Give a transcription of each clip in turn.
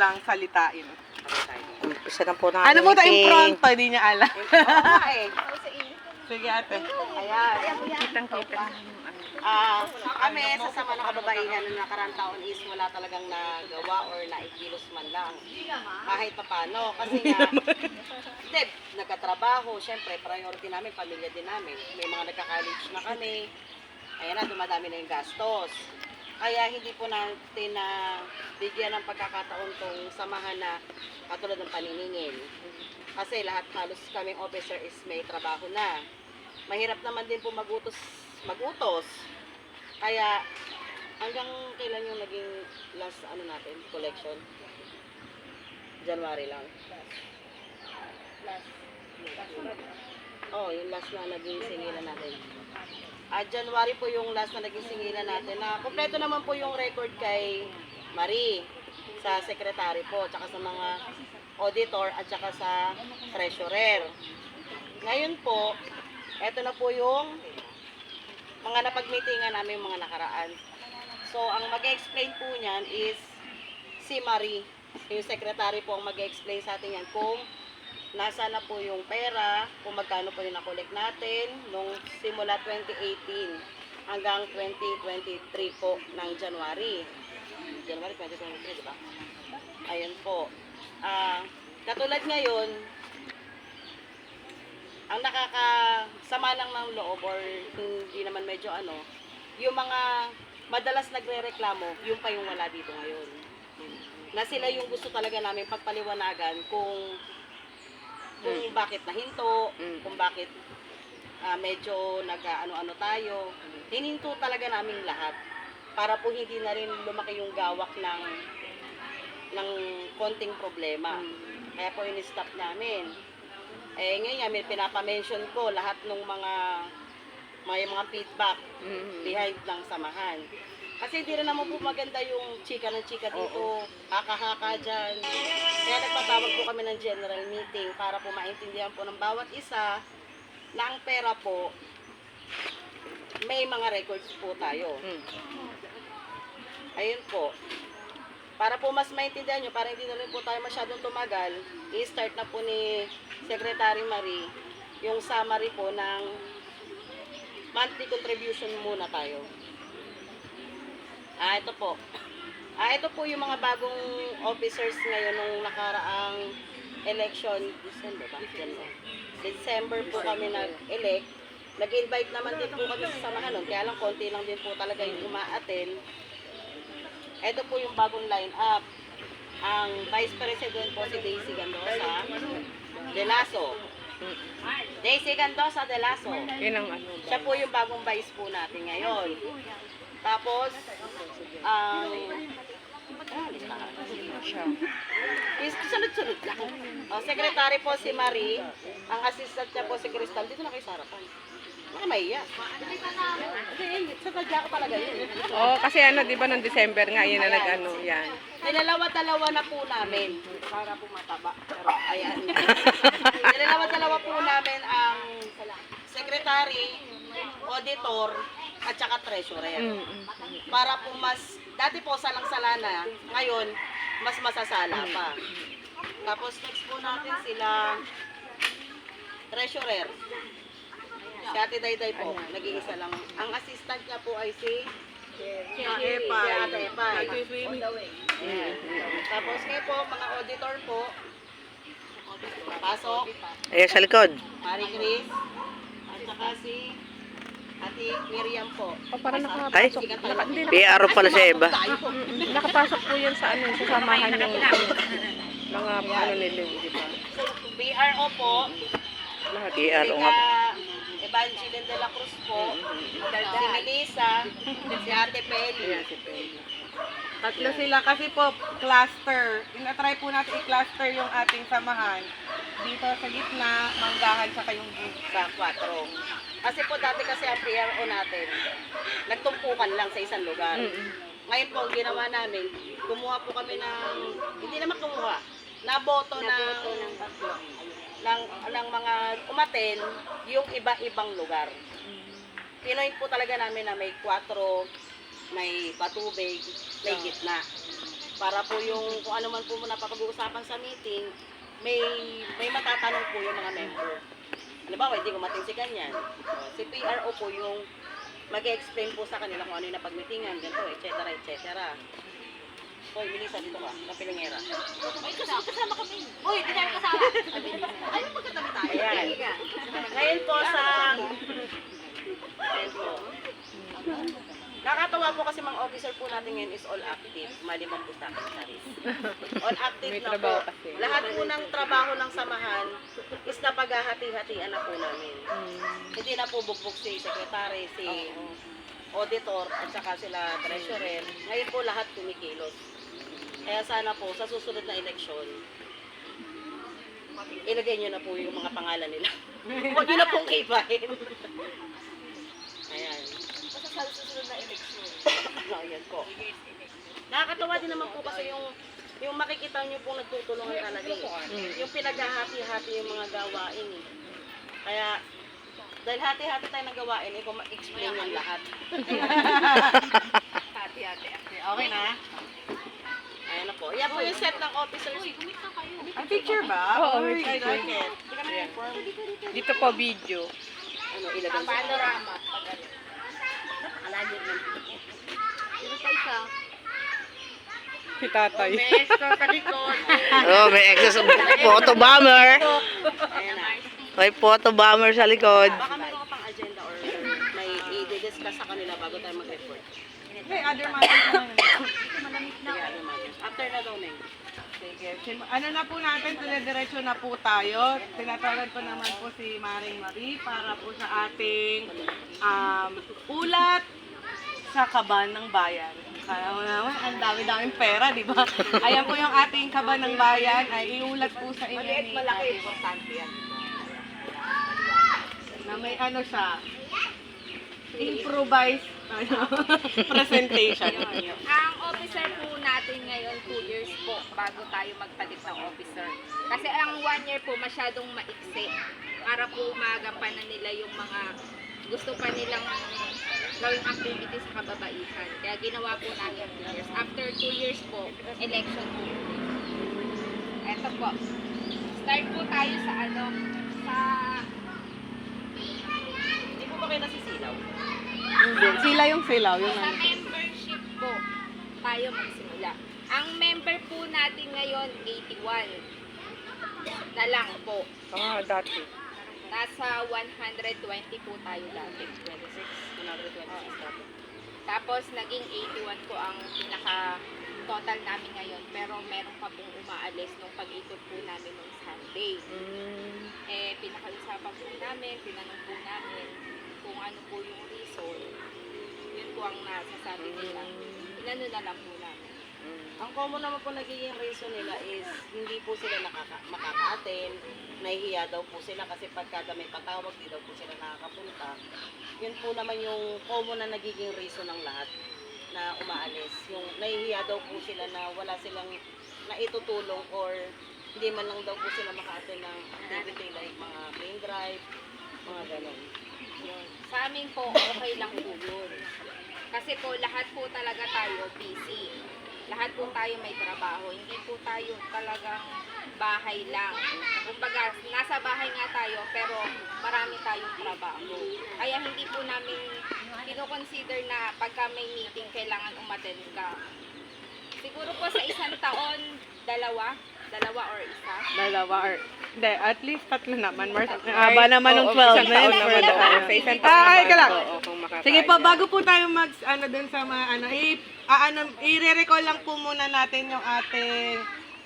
lang salitain. Umpisa na po na Ano mo to impronto? Hindi niya alam. Oo eh. Sige ate. Ayan. Kitang-kita. Ah, kami sa sama ng kababaihan ng nakarang taon is wala talagang nagawa or naikilos man lang. Kahit pa paano. Kasi nga, hindi, nagkatrabaho, syempre, priority namin, pamilya din namin. May mga nagka-college na kami. Ayan na, dumadami na yung gastos. Kaya hindi po natin na bigyan ng pagkakataon tong samahan na katulad ng paniningil. Kasi lahat halos kaming officer is may trabaho na. Mahirap naman din po magutos, magutos. Kaya hanggang kailan yung naging last ano natin, collection? January lang. Oh, yung last na naging singilan natin. Ah, January po yung last na naging singilan natin. Na kompleto naman po yung record kay Marie sa secretary po, tsaka sa mga auditor at tsaka sa treasurer. Ngayon po, eto na po yung mga napag-meetingan namin mga nakaraan. So, ang mag-explain po niyan is si Marie. Yung secretary po ang mag-explain sa atin yan kung nasa na po yung pera, kung magkano po yung nakolek natin nung simula 2018 hanggang 2023 po ng January. January 2023, di ba? Ayun po. Ah, katulad ngayon, ang nakakasama lang ng loob or hindi naman medyo ano, yung mga madalas nagre-reklamo, yung pa yung wala dito ngayon. Na sila yung gusto talaga namin pagpaliwanagan kung kung bakit nahinto, Mm. kung bakit ah, medyo nag-ano-ano tayo. Hininto talaga namin lahat para po hindi na rin lumaki yung gawak ng ng konting problema. Kaya po in-stop namin. Eh ngayon, may pinapamention ko lahat ng mga may mga feedback behind ng samahan. Kasi hindi rin naman po maganda yung chika ng chika dito, haka-haka dyan. Kaya nagpatawag po kami ng general meeting para po maintindihan po ng bawat isa na ang pera po, may mga records po tayo. Ayun po. Para po mas maintindihan nyo, para hindi na rin po tayo masyadong tumagal, i-start na po ni Secretary Marie yung summary po ng monthly contribution muna tayo. Ah, ito po. Ah, ito po yung mga bagong officers ngayon nung nakaraang election. December ba? December. December po kami nag-elect. Nag-invite naman din po kami sa samahan nun. Kaya lang konti lang din po talaga yung uma-attend. Ito po yung bagong line-up. Ang Vice President po si Daisy Gandosa de Lasso. Daisy Gandosa de Lasso. Ano. Siya po yung bagong vice po natin ngayon. Tapos, ang... ah. Is sunod-sunod lang. O, secretary po si Marie. Ang assistant niya po si Crystal. Dito na kayo sa harapan. Baka mahiya. Hindi, sa tadya ko talaga yun. Oh, kasi ano, di ba, noong December nga, yun na nag-ano, yan. Nilalawa-dalawa na po namin. Para po mataba. Pero, ayan. Nilalawa-dalawa po namin ang secretary, auditor, at saka treasurer. Mm, mm. Para po mas, dati po salang-sala na, ngayon, mas masasala pa. Tapos next po natin sila, treasurer. Si Ate Dayday po, nag-iisa lang. Ang assistant niya po ay si Si Ate Epay. Tapos kayo po, mga auditor po, pasok, Ayan sa likod. Mari Chris, at saka si Ate Miriam po. Oh, parang Ay, nakapasok. Naka, hindi, PR pala sa iba. Tayo. Mm, Nakapasok po yan sa ano, sa samahan ng mga ano nila, di ba? BRO po, Lahat. si PR, nga. Ka Evangeline de la Cruz po, si Melissa, si Ate si Peli. Tatlo sila kasi po cluster. Ina-try po natin i-cluster yung ating samahan. Dito sa gitna, manggahan sa kayong gitna. sa 4. Kasi po dati kasi ang PRO natin, nagtumpukan lang sa isang lugar. Mm-mm. Ngayon po, ang ginawa namin, kumuha po kami ng, hindi naman kumuha, naboto ng, ng, ng mga umaten, yung iba-ibang lugar. Pinoy po talaga namin na may 4, may patubig, may gitna. Para po yung kung ano man po muna papag-uusapan sa meeting, may may matatanong po yung mga member. Halimbawa, hindi kumating si ganyan. O, si PRO po yung mag-explain po sa kanila kung ano yung napag-meetingan, ganito, et cetera, et cetera. Hoy, Melissa, dito ka, kapilingera. Ay, kasama, kasama kami. Uy, di tayo kasama. Ay, magkatabi tayo. Ayan. Ngayon po sa... Ngayon po. Nakatawa po kasi mga officer po natin ngayon is all active. Malimang po sa akin. All active na po. Lahat po ng trabaho ng samahan is napaghahati-hatian na po namin. Hindi na po bugbog si secretary, si auditor, at saka sila treasurer. Ngayon po lahat kumikilos. Kaya sana po, sa susunod na eleksyon, ilagay nyo na po yung mga pangalan nila. Huwag nyo na pong kipain. Sa susunod na eleksyon. Ayan po. Nakakatawa din naman po kasi yung yung makikita nyo pong nagtutulungan talaga eh. Yung pinaghahati-hati yung mga gawain eh. Kaya, dahil hati-hati tayo ng gawain, eh, kung ma-explain yung lahat. Hati, hati, hati. Okay na? Ayan na po. Yan po yung set ng officers. Ang picture ba? Oo, Uy, may I like it. Hindi ka na-inform. Dito po video. Ano, ilagay sa Panorama. Alagay lang. Sino pa isa? Si tatay. Next, sa likod. Oh, may excess of photo bomber. Na. May photo bomber sa likod. Baka meron pang agenda or may i-discuss sa kanila bago tayo mag-report. May other matters na yun. Sige, ano man. After na daw, Neng. Sige. Ano na po natin, dire-diretso na po tayo. Tinatawagan ko naman po si Maring Marie para po sa ating um, ulat sa kaban ng bayan. Kaya mo naman, ang dami-daming pera, di ba? Ayan po yung ating kaban ng bayan ay iulat po sa inyo Maliit, malaki. Importante yan. na may ano siya, improvised ano, presentation. Ang officer po natin ngayon, 2 years po bago tayo magpalit ng officer. Kasi ang 1 year po masyadong maiksi para po magampanan nila yung mga gusto pa nilang gawing activities sa kababaihan. Kaya ginawa po namin 2 years. After 2 years po, election po. Eto po. Start po tayo sa ano, sa Hindi po ba kayo nasisilaw? Hindi. Sila yung silaw. Yung Sa ano. membership po, tayo magsimula. Ang member po natin ngayon, 81 na lang po. Ah, dati. Nasa 120 po tayo dati. 26, 126 dati. Tapos, naging 81 po ang pinaka total namin ngayon. Pero meron pa pong umaalis nung pag-ikot po namin nung Sunday. Eh, pinakausapan po namin, tinanong po namin kung ano po yung reason. Yun po ang nasasabi nila. Inano na lang po namin. Ang common naman po nagiging reason nila is hindi po sila nakaka makaka-attend, nahihiya daw po sila kasi pagkada may patawag, di daw po sila nakakapunta. Yun po naman yung common na nagiging reason ng lahat na umaalis. Yung nahihiya daw po sila na wala silang naitutulong or hindi man lang daw po sila maka-attend ng activity like mga plane drive, mga ganon. Yun. Sa amin po, okay lang po yun. Kasi po, lahat po talaga tayo busy. Lahat po tayo may trabaho. Hindi po tayo talagang bahay lang. Kumbaga, nasa bahay nga tayo, pero marami tayong trabaho. Kaya hindi po namin kinoconsider na pagka may meeting, kailangan umattend ka. Siguro po sa isang taon, dalawa, dalawa or isa. Dalawa or... Hindi, at least tatlo naman. Mars, aba naman ng Oo, 12 isang taon minutes. naman. Sa isang taon Ah, ay, naman ka lang. po, oo, kung makakain Sige po, na. bago po tayo mag, ano dun sa mga, ano, i, ah, ano, i-recall lang po muna natin yung ating,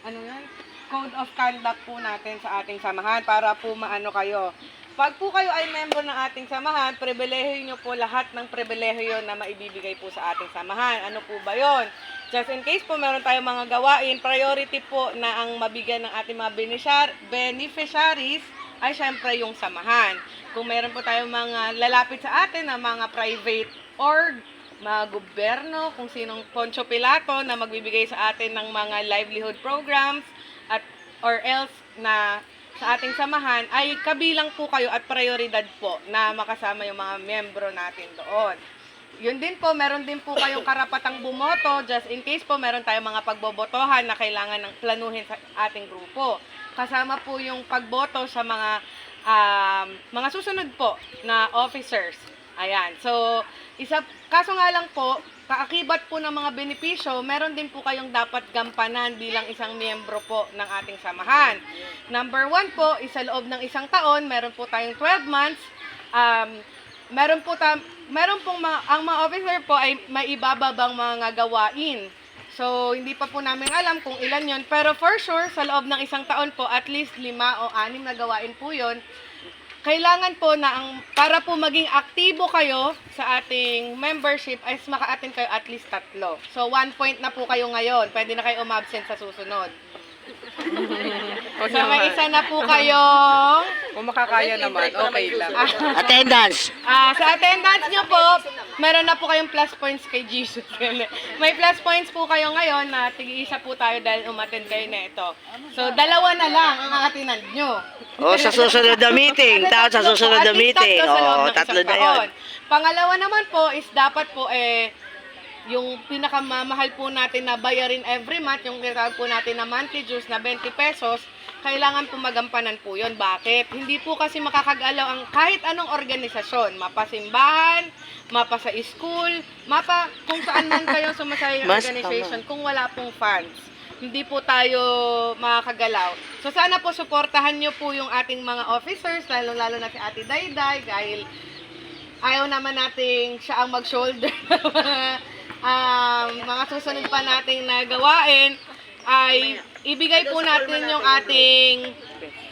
ano yan, code of conduct po natin sa ating samahan para po maano kayo. Pag po kayo ay member ng ating samahan, pribilehiyo nyo po lahat ng pribilehiyo na maibibigay po sa ating samahan. Ano po ba yon? Just in case po meron tayong mga gawain, priority po na ang mabigyan ng ating mga beneficiar- beneficiaries ay syempre yung samahan. Kung meron po tayong mga lalapit sa atin na mga private org, mga gobyerno, kung sinong Poncho Pilato na magbibigay sa atin ng mga livelihood programs at or else na sa ating samahan ay kabilang po kayo at prioridad po na makasama yung mga membro natin doon. Yun din po, meron din po kayong karapatang bumoto just in case po meron tayong mga pagbobotohan na kailangan ng planuhin sa ating grupo. Kasama po yung pagboto sa mga um, mga susunod po na officers. Ayan. So, isa kaso nga lang po, kaakibat po ng mga benepisyo, meron din po kayong dapat gampanan bilang isang miyembro po ng ating samahan. Number one po, isa loob ng isang taon, meron po tayong 12 months. Um, meron po ta meron pong mga, ang mga officer po ay may ibababang mga gawain. So, hindi pa po namin alam kung ilan yon Pero for sure, sa loob ng isang taon po, at least lima o anim na gawain po yon kailangan po na ang para po maging aktibo kayo sa ating membership ay maka-attend kayo at least tatlo. So, one point na po kayo ngayon. Pwede na kayo umabsent sa susunod. Huwag So, may naman. isa na po kayong Kung makakaya naman, okay lang. Attendance. Ah, sa attendance nyo po, meron na po kayong plus points kay Jesus. May plus points po kayo ngayon na tig-isa po tayo dahil umattend kayo na ito. So, dalawa na lang ang aatinand nyo. O, sa susunod na meeting. Tao sa susunod na At least meeting. tatlo sa loob O, ng tatlo isang na yun. taon. Pangalawa naman po is dapat po eh, yung pinakamamahal po natin na bayarin every month, yung tinatawag po natin na monthly dues na 20 pesos, kailangan po magampanan po yun. Bakit? Hindi po kasi makakagalaw ang kahit anong organisasyon. Mapa simbahan, mapa sa school, mapa kung saan man kayo sumasaya Mas organization kung wala pong funds. Hindi po tayo makakagalaw. So sana po suportahan nyo po yung ating mga officers, lalo-lalo na si Ate Dayday, dahil ayaw naman nating siya ang mag-shoulder um, mga susunod pa nating na gawain ay ibigay po natin yung ating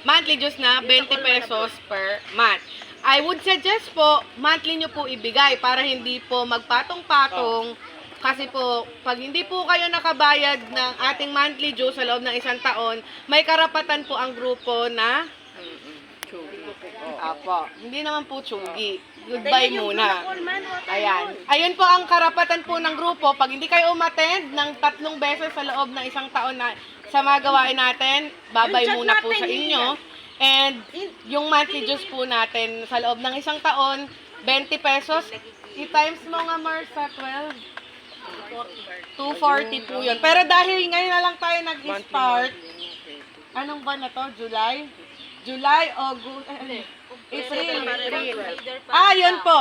monthly dues na 20 pesos per month. I would suggest po, monthly nyo po ibigay para hindi po magpatong-patong kasi po, pag hindi po kayo nakabayad ng ating monthly dues sa loob ng isang taon, may karapatan po ang grupo na Apo, hindi naman po tsugi. Goodbye muna. Ayan. Ayun po ang karapatan po ng grupo. Pag hindi kayo umattend ng tatlong beses sa loob ng isang taon na sa mga gawain natin, babay muna po sa inyo. And yung monthly dues po natin sa loob ng isang taon, 20 pesos. I-times mo nga Mars sa 12. 240 po yun. Pero dahil ngayon na lang tayo nag-start, anong ba na to? July? July, August, eh, April. Ah, yun po.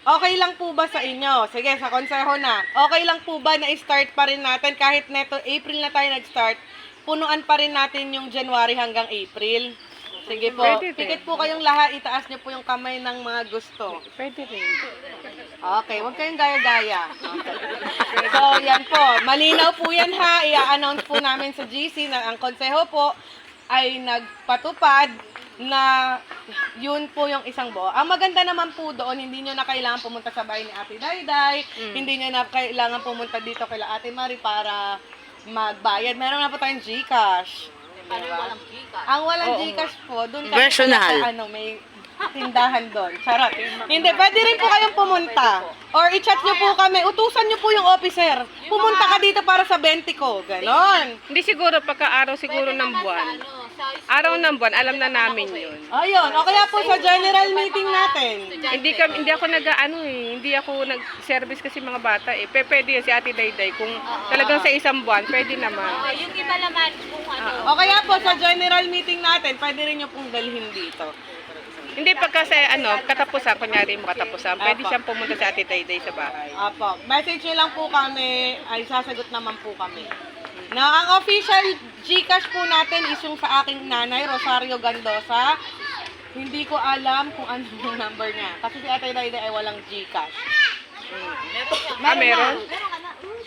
Okay lang po ba sa inyo? Sige, sa konseho na. Okay lang po ba na i-start pa rin natin kahit neto April na tayo nag-start, punuan pa rin natin yung January hanggang April? Sige po. Pwede. Pikit po kayong lahat, itaas niyo po yung kamay ng mga gusto. Pwede rin. Okay, huwag kayong gaya-gaya. Okay. So, yan po. Malinaw po yan ha. I-announce po namin sa GC na ang konseho po ay nagpatupad na yun po yung isang buo. Ang maganda naman po doon, hindi nyo na kailangan pumunta sa bahay ni Ate Dayday, hindi nyo na kailangan pumunta dito kay Ate Mari para magbayad. Meron na po tayong GCash. Ano Diba? walang chika? Ang walang Gcash po, doon kasi Personal. sa ano, may tindahan doon. Charot. Hindi, pwede rin po kayong pumunta. Or i-chat nyo po kami, utusan nyo po yung officer. Pumunta ka dito para sa 20 ko. Ganon. Hindi siguro pagka araw siguro ng buwan. Ano, sa Araw ng buwan, alam na namin yun. Ayun, o kaya po sa general meeting natin. Hindi ka, hindi ako nag ano eh, hindi ako nag-service kasi mga bata eh. Pe, pwede yun si Ate Dayday kung talagang sa isang buwan, pwede naman. Oh, yung iba naman kung ano. O kaya po sa general meeting natin, pwede rin nyo pong dalhin dito. Hindi pagka sa ano, katapusan, kunyari mo katapusan, pwede Apo. siyang pumunta sa Ate Dayday sa bahay. Apo, message nyo lang po kami, ay sasagot naman po kami. Na ang official Gcash po natin is yung sa aking nanay, Rosario Gandosa. Hindi ko alam kung ano yung number niya. Kasi si Ate Dayday ay walang Gcash. Ah, meron?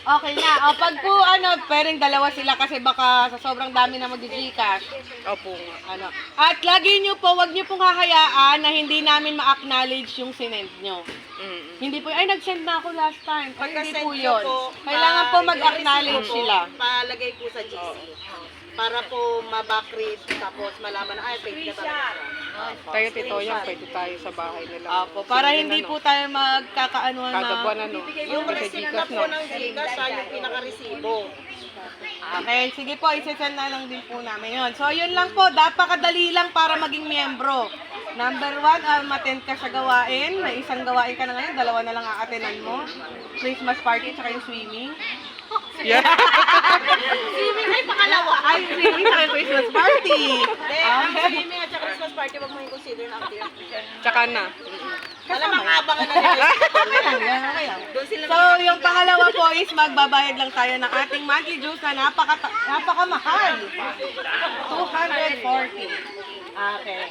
Okay na. O, pag po, ano, pwedeng dalawa sila kasi baka sa sobrang dami na mag-Gcash. Opo. Ano. At lagi nyo po, wag nyo pong hahayaan na hindi namin ma-acknowledge yung sinend nyo. Mm. Hindi po, ay, nag-send na ako last time. Ay, hindi Pagka-send po nyo yun. po, Kailangan po mag-acknowledge sila. Palagay po sa GC. Para po ma-backread, tapos malaman na, ay, fake ka talaga. Tayo tito yan, pwede tayo sa bahay nila. Opo, para hindi po tayo magkakaanuhan Kada buwan na. ano. Yung Kasi receipt na Gcash po no. ng Gcash, siya yung pinaka-resibo. Okay, sige po, isesend na lang din po namin yun. So, yun lang po, napakadali lang para maging miyembro. Number one, um, attend ka sa gawain. May isang gawain ka na ngayon, dalawa na lang aatenan mo. Christmas party, tsaka yung swimming. Yeah. Swimming ay pangalawa. Ay, swimming, tsaka yung Christmas party. Hindi, ang swimming at saka Christmas party, wag mo yung consider na activity. Tsaka na. Wala mga abangan na nila. Okay lang, yan, okay lang. Doon sila So, yung pangalawa po is magbabayad lang tayo ng ating monthly dues na napaka napakamahal. 240. Okay.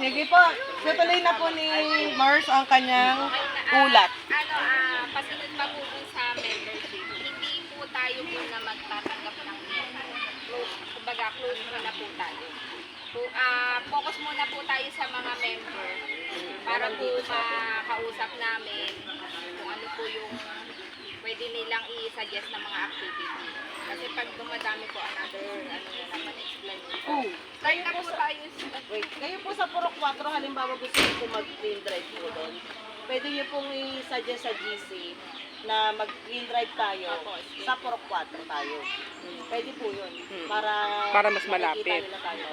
Sige po. Tutuloy na po ni Mars ang kanyang ulat. Ano, ah, pasunod pa po dun sa membership. Hindi po tayo muna magtatanggap ng close, kumbaga close muna po tayo. Po, ah, focus muna po tayo sa mga member para po makausap namin kung ano po yung pwede nilang i-suggest na mga activity. Kasi pag dumadami po another, ano na naman, explanation. Oh. Na po tayo sa Wait, kayo po sa Purok 4, halimbawa gusto niyo po mag-clean drive po doon. Pwede niyo pong i-suggest sa GC na mag-clean drive tayo sa Purok 4 tayo. Pwede po yun. Para, Para mas makikita malapit. nila tayo.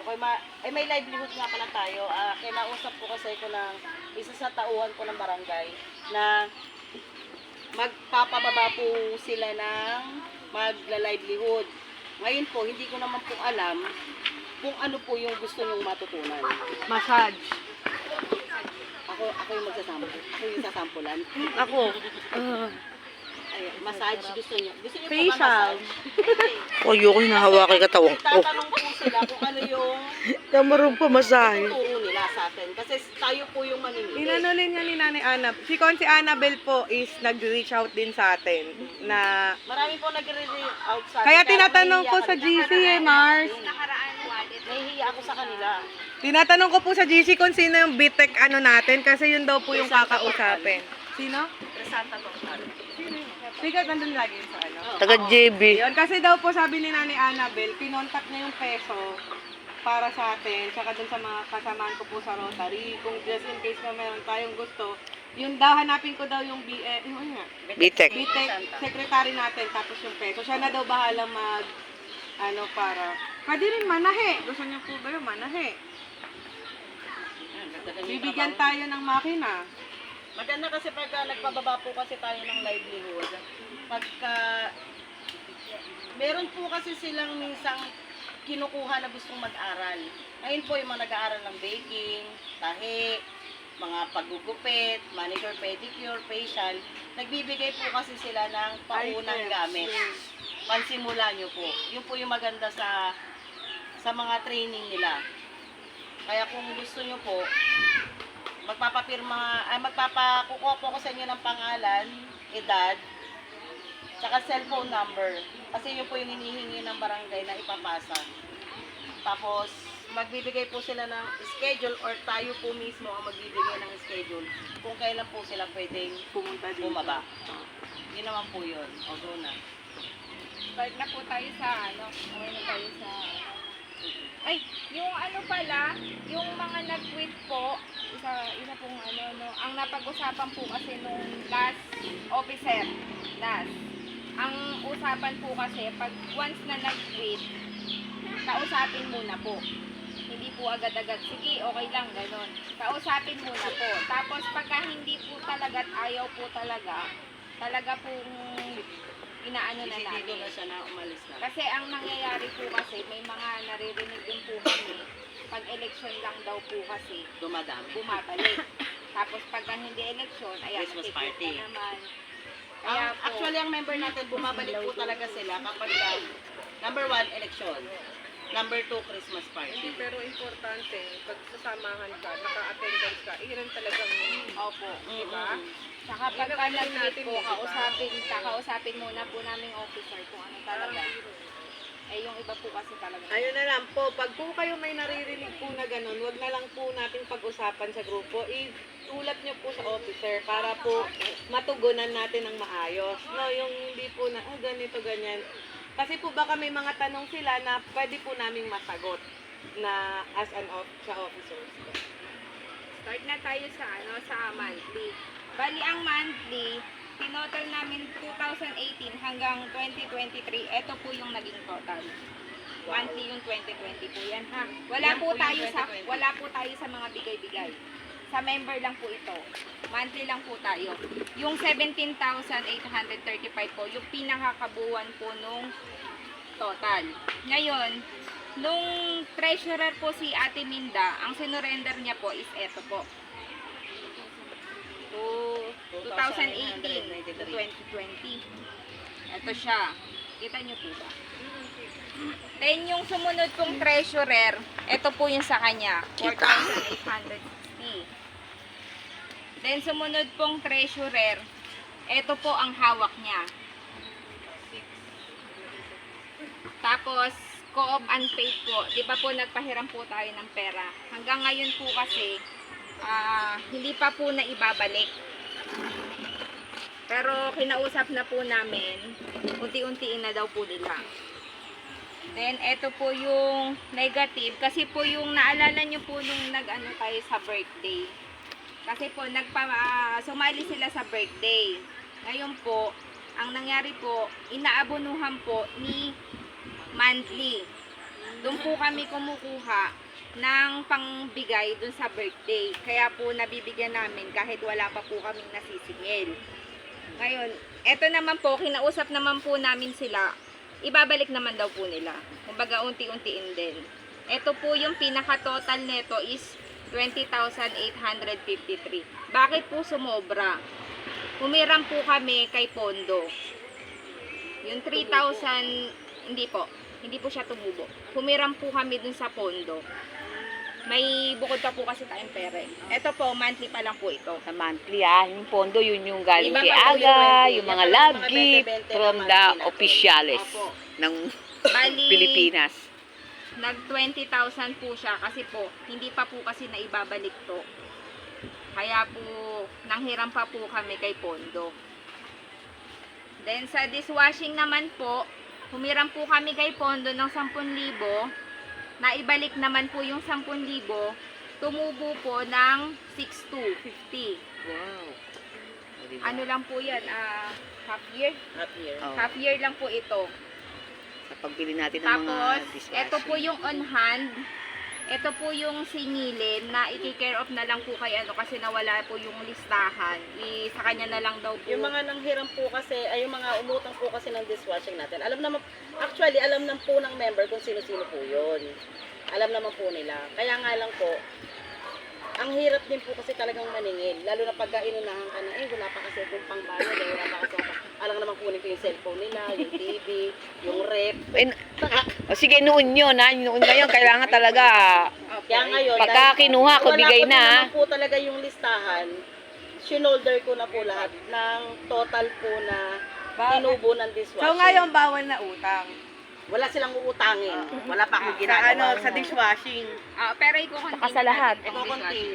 Okay, ma ay may livelihood nga pala tayo. Ah, kinausap po kasi ko ng isa sa tauhan ko ng barangay na magpapababa po sila ng magla-livelihood. Ngayon po, hindi ko naman po alam kung ano po yung gusto nyong matutunan. Massage. Ako, ako yung magsasample. Ako yung sasampulan. Ako. Ay, massage gusto nyo. Gusto nyo po ba Facial. massage? O, ayoko yung nahawak kay katawang ko. Tatanong po sila kung ano yung Namarong pa masahe. turo nila sa atin. Kasi tayo po yung mamimili. Inanulin nga ni Nanay Annab. Si Con si Annabel po is nag-reach out din sa atin na Marami po nagre-reach out sa atin. kaya tinatanong ko sa. GC eh, Mars. nakaraan wallet. Nahihiya ako sa kanila. Tinatanong ko po sa GC kung sino yung BTEC ano natin kasi yun daw po yung kakausapin. Sino? Resanta Total. Sikat nandun lagi sa ano. Taga JB. Yun, kasi daw po sabi ni Nanay Annabel, pinontak niya yung peso para sa atin, tsaka dun sa mga kasamaan ko po sa Rotary. Kung just in case na meron tayong gusto, yun daw, hanapin ko daw yung BE, yung nga, Bitek. BTEC secretary natin, tapos yung peso. Siya na daw bahala mag, ano, para, pwede rin manahe. Gusto niyo po ba yung manahe? Bibigyan tayo ng makina. Maganda kasi pagka nagpababa po kasi tayo ng livelihood, pagka meron po kasi silang minsang kinukuha na gustong mag-aral. Ngayon po yung mga nag-aaral ng baking, tahi, mga paggugupit, manicure, pedicure, facial, nagbibigay po kasi sila ng paunang gamit. Pansimula nyo po. Yun po yung maganda sa sa mga training nila. Kaya kung gusto nyo po, magpapapirma, ay magpapakukuha po ako sa inyo ng pangalan, edad, tsaka cellphone number. Kasi yun po yung hinihingi ng barangay na ipapasa. Tapos, magbibigay po sila ng schedule or tayo po mismo ang magbibigay ng schedule kung kailan po sila pwedeng Pumunta dito. bumaba. Yun naman po yun. O, doon na. Start na po tayo sa ano, ano na tayo sa ay, yung ano pala, yung mga nag-quit po, isa, isa pong ano, no, ang napag-usapan po kasi nung last officer, last, ang usapan po kasi, pag once na nag-quit, kausapin muna po. Hindi po agad-agad, sige, okay lang, ganun. Kausapin muna po. Tapos pagka hindi po talaga at ayaw po talaga, talaga pong inaano na Dito namin. na siya na umalis na. Kasi ang nangyayari po kasi, may mga naririnig din po kami, pag election lang daw po kasi, Dumadami. bumabalik. Tapos pagka hindi election, ayan, Christmas party. naman. Ang, Kaya po, actually, ang member natin, bumabalik po talaga sila kapag ka, number one, election. Number two, Christmas party. Pero importante, pag sasamahan ka, naka-attendance ka, iyan ang talagang opo. Diba? Saka pagka nag-meet po, kausapin, kakausapin muna po namin officer kung ano talaga. Eh, yung iba po kasi talaga. Ayun na lang po, pag po kayo may naririnig po na ganun, wag na lang po natin pag-usapan sa grupo. Itulat nyo po sa officer para po matugunan natin ng maayos. No, yung hindi po na, ah, ganito, ganyan. Kasi po baka may mga tanong sila na pwede po naming masagot na as an off sa officers. Start na tayo sa ano sa monthly. Bali ang monthly, tinotal namin 2018 hanggang 2023. Ito po yung naging total. Monthly yung 2020 po yan ha. Wala po tayo sa wala po tayo sa mga bigay-bigay. Sa member lang po ito. Monthly lang po tayo. Yung 17,835 po, yung pinakakabuuan po nung total. Ngayon, nung treasurer po si Ate Minda, ang sinorender niya po is eto po. To 2018 to 2020. Ito siya. Kita niyo po ba? Then yung sumunod pong treasurer, ito po yung sa kanya, 4,860. Then sumunod pong treasurer, ito po ang hawak niya. Tapos, co-op unpaid po. Di ba po nagpahiram po tayo ng pera. Hanggang ngayon po kasi, ah, hindi pa po na ibabalik. Pero kinausap na po namin, unti-untiin na daw po nila. Then, ito po yung negative. Kasi po yung naalala nyo po nung nag-ano tayo sa birthday. Kasi po, nagpa, ah, sumali sila sa birthday. Ngayon po, ang nangyari po, inaabonuhan po ni monthly. Doon po kami kumukuha ng pangbigay dun sa birthday. Kaya po nabibigyan namin kahit wala pa po kaming nasisingil. Ngayon, eto naman po, kinausap naman po namin sila. Ibabalik naman daw po nila. Kumbaga, unti-untiin din. Ito po yung pinaka-total neto is 20,853. Bakit po sumobra? Humiram po kami kay Pondo. Yung 3,000, hindi po. Hindi po siya tumubo. Humiram po kami dun sa Pondo. May bukod pa po kasi tayong pere. Ito po, monthly pa lang po ito. Sa monthly ah, yung pondo yun yung galing Iba kay pa po yung Aga, yung mga pa love yung mga gift 20-20 from na the monthly natin. officiales Opo. ng Bali, Pilipinas. nag 20,000 po siya kasi po, hindi pa po kasi naibabalik to. Kaya po, nanghiram pa po kami kay Pondo. Then sa dishwashing naman po, humiram po kami kay Pondo ng 10,000. Naibalik naman po yung 10,000. Tumubo po ng 6,250. Wow. O, diba? Ano lang po yan, ah, half year? Half year. Oh, Half year lang po ito. sa pagbili natin ng mga Tapos, dishwashing. ito po yung on hand. Ito po yung singilin na i-care off na lang po kay ano kasi nawala po yung listahan. I, sa kanya na lang daw po. Yung mga nanghiram po kasi, ay yung mga umutang po kasi ng dishwashing natin. Alam naman, actually, alam naman po ng member kung sino-sino po yun. Alam naman po nila. Kaya nga lang po, ang hirap din po kasi talagang maningil. Lalo na pagka inunahan ka na, eh, wala pa kasi akong pangbayad, eh, wala pa kasi. Alam naman kunin ko yung cellphone nila, yung TV, yung rep. Eh, o sige, noon yun ha. Noon ngayon, kailangan talaga Kaya ngayon, Pagka dahil kinuha ko, wala bigay ko na, naman ah. po talaga yung listahan, sinolder ko na po lahat ng total po na tinubo ng dishwashing. So ngayon, bawal na utang. Wala silang uutangin. Wala pa akong Sa ginagawa. ano, sa dishwashing. Ah, pero i-continue. Saka sa lahat. natin.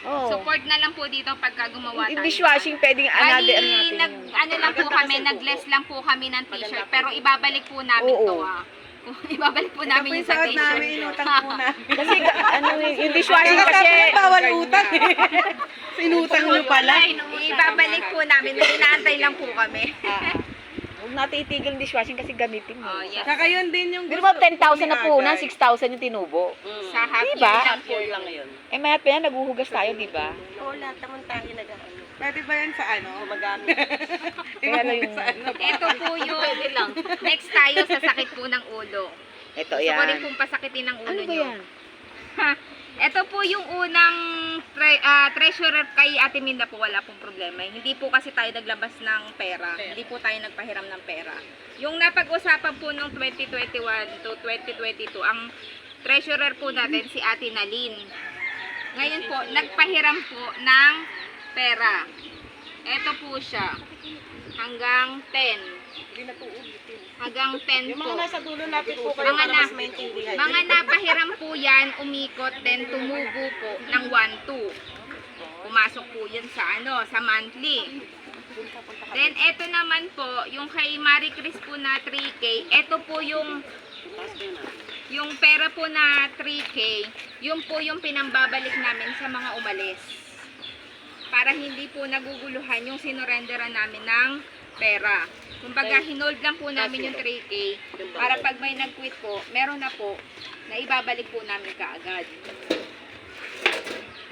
Oh. Support na lang po dito pagka gumawa tayo. dishwashing, pwedeng another Bali, natin nag, yun. ano lang po Maganda kami, nag-less lang po kami ng t-shirt. Pero ibabalik po namin Oo. to ah. ibabalik po namin yung sa t-shirt. namin, inutang po namin. Kasi ano, yung dishwashing kasi, kasi bawal utang eh. Sinutang nyo pala. Ibabalik po namin. Inaantay lang po kami. Huwag natin itigil yung dishwashing kasi gamitin mo. Oh, yes. Saka yun din yung Pero mo, 10,000 na po na, Agay. 6,000 yung tinubo. Mm. Sa half Diba? year lang Half po year yun. lang. Eh, maya pa yan, naguhugas tayo, di ba? Oo, lahat naman tayo nag-ano. Pwede ba yan sa ano? Gumagamit. Kaya lang yung, Sa ano? Ito po yung next tayo sa sakit po ng ulo. ito Gusto ko rin yan. pong pasakitin ng ulo Ano ba nyo. yan? Ito po yung unang tre- ah, treasurer kay Ate Minda po wala pong problema. Hindi po kasi tayo naglabas ng pera. Hindi po tayo nagpahiram ng pera. Yung napag-usapan po noong 2021 to 2022, ang treasurer po natin si Ate Nalin. Ngayon po, nagpahiram po ng pera. Ito po siya. Hanggang 10. Hanggang 10 Yung po. mga nasa dulo natin po kayo Mga para na- mas maintindihan. Mga napahiram po yan, umikot, then tumubo po ng 1-2. Pumasok po yun sa ano, sa monthly. Then, eto naman po, yung kay Marie Chris po na 3K, eto po yung yung pera po na 3K, yun po yung pinambabalik namin sa mga umalis. Para hindi po naguguluhan yung sinurenderan namin ng pera. Kumbaga, hinold lang po namin yung 3K para pag may nag-quit po, meron na po na ibabalik po namin kaagad.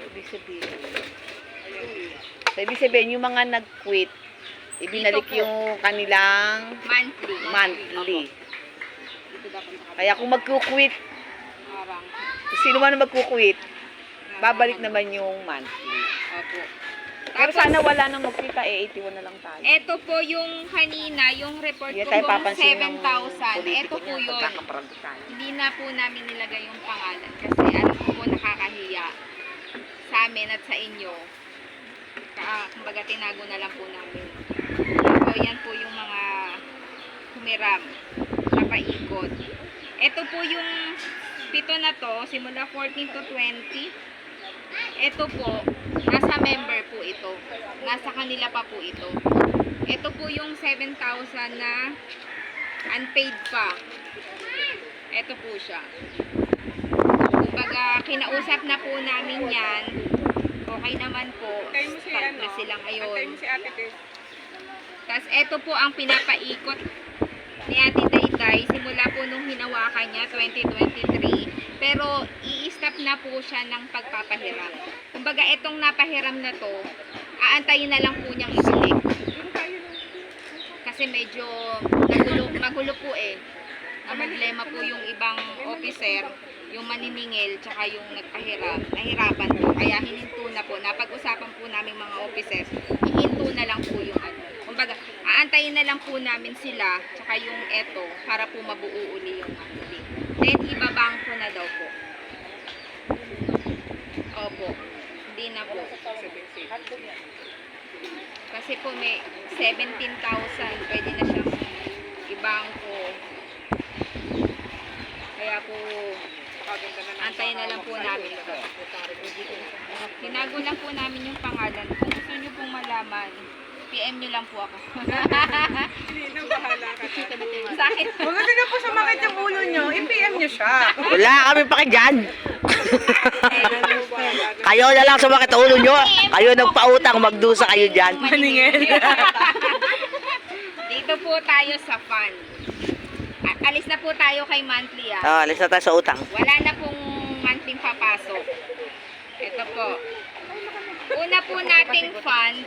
Ibig sabihin. So, ibig sabihin, yung mga nag-quit, ibinalik Dito po. yung kanilang Monthly. monthly. Dito dapat naka- Kaya kung magkukwit, Parang, sino man ang magkukwit, babalik naman yung monthly. Opo. Pero Tapos, sana wala nang magkita, eh, 81 na lang tayo. Ito po yung kanina, yung report Hindi ko tayo kung papansin ng 7,000. politiko Ito po niya, yun. Hindi na po namin nilagay yung pangalan kasi alam ko po nakakahiya sa amin at sa inyo. Ka, kumbaga tinago na lang po namin. So yan po yung mga humiram na paikot. Ito po yung pito na to, simula 14 to 20. Ito po, nasa member po ito. Nasa kanila pa po ito. Ito po yung 7,000 na unpaid pa. Ito po siya. Kumbaga, kinausap na po namin yan. Okay naman po. Start ano, na sila ngayon. Tapos ito po ang pinapaikot ni Ate Dayday simula po nung hinawakan niya 2023. Pero i-stop na po siya ng pagpapahiram. Kumbaga itong napahiram na to, aantayin na lang po niyang ibalik. Kasi medyo nagulo, magulo po eh. Ang problema po yung ibang officer, yung maniningil, tsaka yung nagpahiram, nahirapan po. Kaya hininto na po. Napag-usapan po namin mga officers, ihinto na lang po yung ano. Kumbaga, aantayin na lang po namin sila, tsaka yung eto, para po mabuo uli yung monthly. Then, ibabangko na daw po. Opo. Hindi na po. Kasi po may 17,000, pwede na siyang ibangko. Kaya po, antayin na lang po namin. Tinago lang po namin yung pangalan. Kung gusto nyo pong malaman, PM nyo lang po ako. Hindi na bahala ka. Sa akin, Huwag na na po sumakit yung ulo nyo. I-PM nyo siya. Wala kami pakidyan. Kayo na lang sumakit ang ulo nyo. Kayo nagpautang, magdusa kayo dyan. maningil. Dito po tayo sa fund. A- Alis na po tayo kay monthly ah. Ah, alis na tayo sa utang. Wala na pong monthly papasok. Ito po. Una po nating fund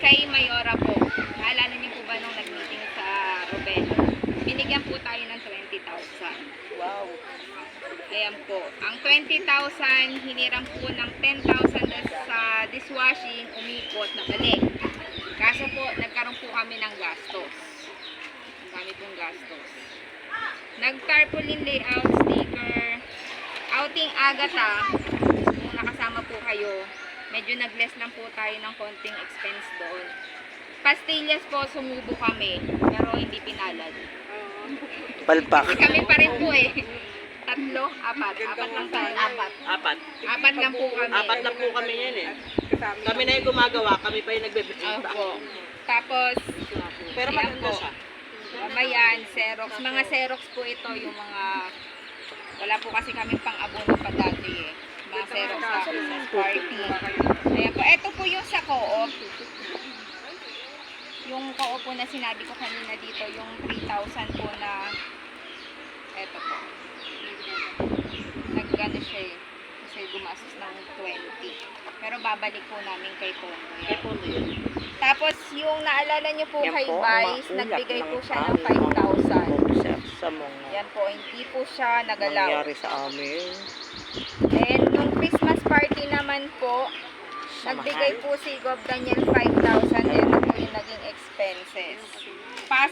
kay Mayora po. Naalala niyo po ba nung nag-meeting sa Robelo? Binigyan po tayo ng 20,000. Wow. Ayan po. Ang 20,000, hiniram po ng 10,000 sa dishwashing, umikot na balik. Kaso po, nagkaroon po kami ng gastos. Ang dami pong gastos. Nag-tarpaulin layout, sticker, outing agata, kung nakasama po kayo, medyo nag-less lang po tayo ng konting expense doon. Pastillas po, sumubo kami, pero hindi pinalad. Palpak. Kasi kami pa rin po eh. Tatlo, apat. Apat lang tayo. Apat. Apat. Apat lang po kami. Apat lang po kami yan eh. Kami na yung gumagawa, kami pa yung nagbebenta. Opo. Tapos, Pero maganda po. siya. Mamayan, Xerox. Mga Xerox po ito, yung mga... Wala po kasi kami pang abono pa dati eh. Mga Xerox party. Ayan po. Ito po yung sa co-op. Yung co-op po na sinabi ko kanina dito, yung 3,000 po na... Ito po. Naggano siya eh. Kasi gumastos ng 20. Pero babalik po namin kay Tono. Kaya po yun. Tapos yung naalala niyo po Yan kay po, Vice, nagbigay ng po siya ng tao. 5,000. Sir, sa mga Yan po, hindi po siya nagalaw. nangyari sa amin. Then, nung Christmas party naman po, nagbigay po si Gob Daniel 5,000. Ito po yung naging expenses. Pas